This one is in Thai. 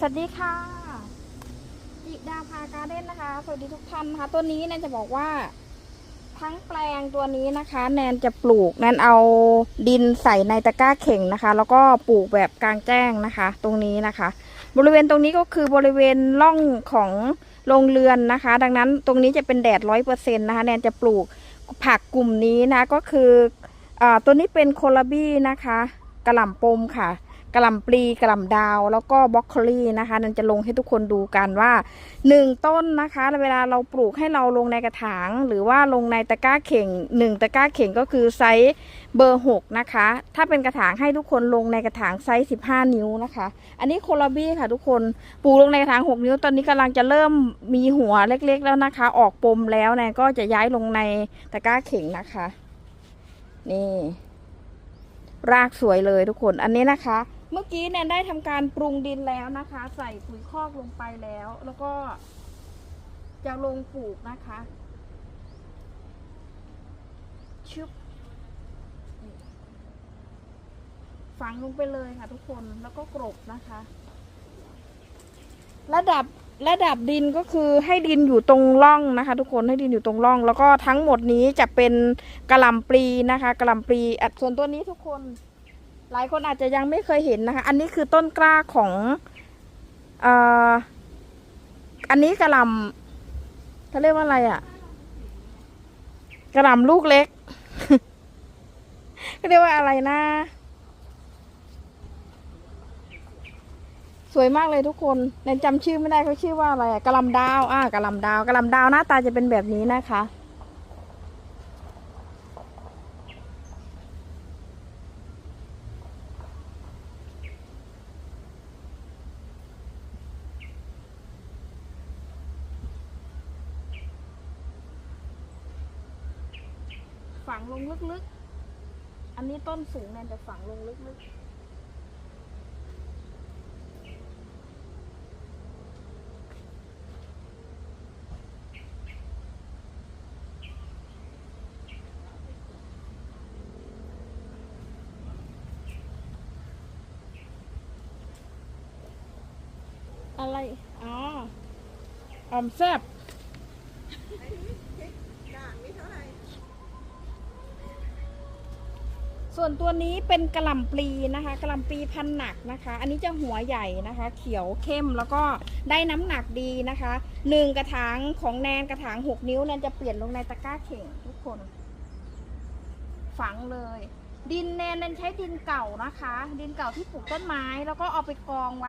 สวัสดีค่ะจิดาพาการ์เด้นนะคะ สวัสดีทุกท่านนะคะ ตัวนี้แนนจะบอกว่า ทั้งแปลงตัวนี้นะคะ แนนจะปลูกแนนเอาดินใส่ในตะกร้าเข่งนะคะ แล้วก็ปลูกแบบกลางแจ้งนะคะ ตรงนี้นะคะ บริเวณตรงนี้ก็คือบริเวณร่องของโรงเรือนนะคะ ดังนั้นตรงนี้จะเป็นแดดร้อยเปอร์เซ็นต์นะคะ แนนจะปลูกผักกลุ่มนี้นะก็คืออตัวนี้เป็นโคลาบี้นะคะกระหล่ำปมค่ะ กระหล่ำปลีกระหล่ำดาวแล้วก็บล็อกโคลี่นะคะ นันจะลงให้ทุกคนดูกันว่าหนึ่งต้นนะคะ เวลาเราปลูกให้เราลงในกระถาง หรือว่าลงในตะกร้าเข่งหนึ่งตะกร้าเข่งก็คือไซส์เบอร์หกนะคะ ถ้าเป็นกระถางให้ทุกคนลงในกระถางไซส์สิบห้านิ้วนะคะ อันนี้โคลาบี้ค่ะทุกคนปลูกลงในกระถางหกนิ้ว ตอนนี้กำลังจะเริ่มมีหัวเล็กๆ แล้วนะคะ ออกปมแล้วเนี่ยก็จะย้ายลงในตะกร้าเข่งนะคะ นี่รากสวยเลยทุกคน อันนี้นะคะ เมื่อกี้เนี่ยได้ทำการปรุงดินแล้วนะคะ ใส่ปุ๋ยคอกลงไปแล้ว แล้วก็จะลงปลูกนะคะชึบฝังลงไปเลยค่ะทุกคนแล้วก็กรบนะคะ ระดับระดับดินก็คือให้ดินอยู่ตรงร่องนะคะ ทุกคนให้ดินอยู่ตรงร่อง แล้วก็ทั้งหมดนี้จะเป็นกระลำปลีนะคะกระลำปลีอะส่วนตัวนี้ทุกคน หลายคนอาจจะยังไม่เคยเห็นนะคะ อันนี้คือต้นกล้าของเอ่ออันนี้กระลำเขาเรียกว่าอะไรอะ่ะ กระลำลูกเล็กเขาเรียกว่าอะไรนะสวยมากเลยทุกคนแนนจำชื่อไม่ได้เขาชื่อว่าอะไรอะกระลำดาว อ่ากระลำดาวกระลำดาวหน้าตาจะเป็นแบบนี้นะคะ ฝังลงลึกๆ อันนี้ต้นสูงแนนจะฝังลงลึกๆอะไร อ๋อออมแซบ ส่วนตัวนี้เป็นกระหล่ำปลีนะคะกระหล่ำปลีพันหนักนะคะ อันนี้จะหัวใหญ่นะคะ เขียวเข้มแล้วก็ได้น้ำหนักดีนะคะหนึ่งกระถางของแนนกระถางหกนิ้วแนนจะเปลี่ยนลงในตะกร้าเข่งทุกคน ฝังเลย ดินแนนแนนใช้ดินเก่านะคะ ดินเก่าที่ปลูกต้นไม้แล้วก็เอาไปกองไว้